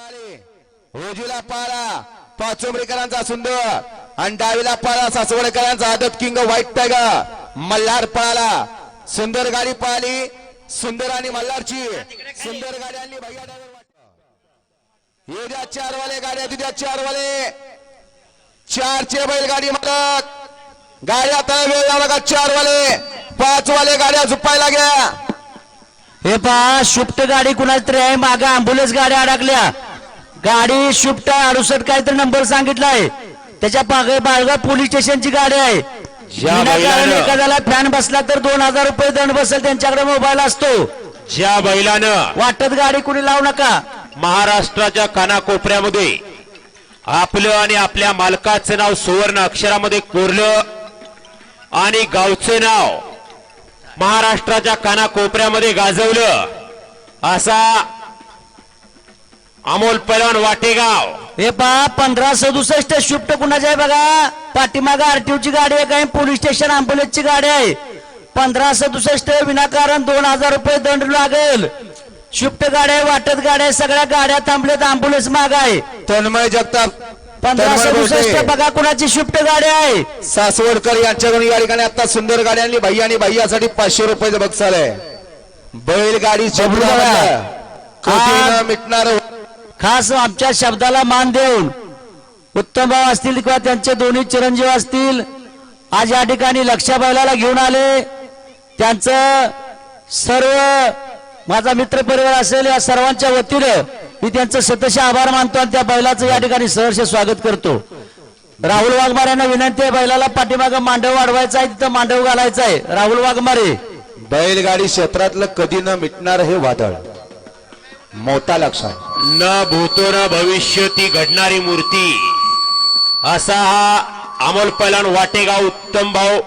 पाळे उजवीला पाळा पाचोंबरीकरांचा सुंदर. आणि डावीला पाळा सासवडकरांचा आदत किंग व्हाईट टायगर मल्हार पळाला. सुंदर गाडी पाहिली. सुंदर आणि मल्हारची. सुंदर गाडी आणली भैया येऊ वाटतं. द्या चार गाड्या तू चारवाले. चारचे बैलगाडी मालक. गाड्या तळ वेळ लावला का चारवाले? पाचवाले गाड्या झुपायला घ्या हे पहा शिफ्ट गाडी कुणाला तरी आहे? मागे अँबुलन्स गाड्या अडकल्या. गाडी शिफ्ट अडुसष्ट काहीतरी नंबर सांगितलाय त्याच्यामागे बाळगा पोलीस स्टेशनची गाडी आहे. विनाकारण एखाद्याला फॅन बसला तर दोन हजार रुपये दंड बसेल. त्यांच्याकडे मोबाईल असतो. ज्या बैलानं वाटत गाडी कुणी लावू नका. महाराष्ट्राच्या कानाकोपऱ्यामध्ये आपलं आणि आपल्या मालकाचं नाव सुवर्ण अक्षरामध्ये कोरलं आणि गावचे नाव महाराष्ट्राच्या कानाकोपऱ्यामध्ये गाजवलं. असा अमोल पैलवान वाटेगाव. हे पहा पंधरा सदुसष्ट शिफ्ट कुणाची आहे बघा? पाठीमागा आरटीओची गाडी आहे काही पोलीस स्टेशन अँब्युलन्सची गाडी आहे. पंधरा सदुसष्ट विनाकारण दोन हजार रुपये दंड लागेल. शिफ्ट गाड्या वाटत गाड्या सगळ्या गाड्या थांबल्यात अँब्युलन्स माग आहे. तन्मय जगताप पंधरा तन्मय सदुसष्ट बोलते. बघा कुणाची शिफ्ट गाडी आहे. सासवडकर यांच्याकडून या ठिकाणी आता सुंदर गाडी आणली. भैया आणि भैयासाठी पाचशे रुपयाचं बक्षाल आहे बैलगाडी. कधी मिटणार खास आमच्या शब्दाला मान देऊन उत्तम भाऊ असतील किंवा त्यांचे दोन्ही चिरंजीव असतील आज या ठिकाणी लक्षा बैलाला घेऊन आले. त्यांचं सर्व माझा मित्र परिवार असेल या सर्वांच्या वतीनं मी त्यांचं सतश आभार मानतो आणि त्या बैलाचं या ठिकाणी सहर्ष स्वागत करतो. राहुल वाघमारे यांना विनंती आहे बैलाला पाठीमागं मांडव वाढवायचा आहे तिथं मांडव घालायचा आहे. राहुल वाघमारे. बैलगाडी क्षेत्रातलं कधी न मिटणार हे वादळ. मोठा लक्षात. न भूतो न भविष्य ती घडणारी मूर्ती. असा हा अमोल पैलवान वाटेगाव उत्तम भाऊ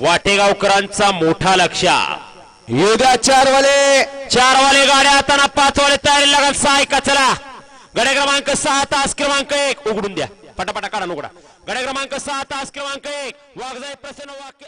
वाटेगावकरांचा मोठा लक्षा येऊ द्या चार वाले चार वाले गाड्या आता पाच वाले तयारी लागत सहा ऐका चला. गडे क्रमांक सहा तास क्रमांक एक. उघडून द्या. पटापटा काढा उघडा. गडे क्रमांक सहा तास क्रमांक एक. वाघजाई प्रसन्न वाक्य